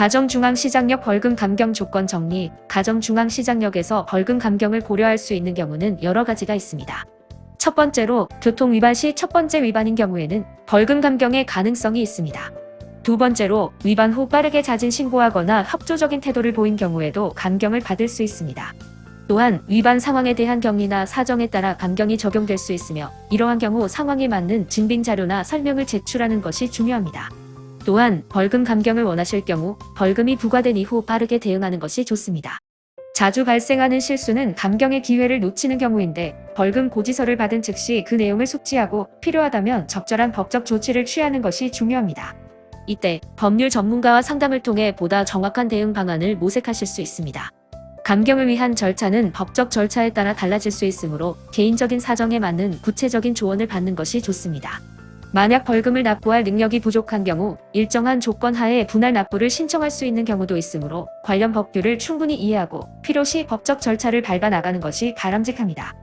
가정중앙시장역 벌금 감경 조건 정리, 가정중앙시장역에서 벌금 감경을 고려할 수 있는 경우는 여러 가지가 있습니다. 첫 번째로 교통 위반 시 첫 번째 위반인 경우에는 벌금 감경의 가능성이 있습니다. 두 번째로 위반 후 빠르게 자진 신고하거나 협조적인 태도를 보인 경우에도 감경을 받을 수 있습니다. 또한 위반 상황에 대한 경위나 사정에 따라 감경이 적용될 수 있으며 이러한 경우 상황에 맞는 증빙 자료나 설명을 제출하는 것이 중요합니다. 또한 벌금 감경을 원하실 경우 벌금이 부과된 이후 빠르게 대응하는 것이 좋습니다. 자주 발생하는 실수는 감경의 기회를 놓치는 경우인데 벌금 고지서를 받은 즉시 그 내용을 숙지하고 필요하다면 적절한 법적 조치를 취하는 것이 중요합니다. 이때 법률 전문가와 상담을 통해 보다 정확한 대응 방안을 모색하실 수 있습니다. 감경을 위한 절차는 법적 절차에 따라 달라질 수 있으므로 개인적인 사정에 맞는 구체적인 조언을 받는 것이 좋습니다. 만약 벌금을 납부할 능력이 부족한 경우 일정한 조건 하에 분할 납부를 신청할 수 있는 경우도 있으므로 관련 법규를 충분히 이해하고 필요시 법적 절차를 밟아 나가는 것이 바람직합니다.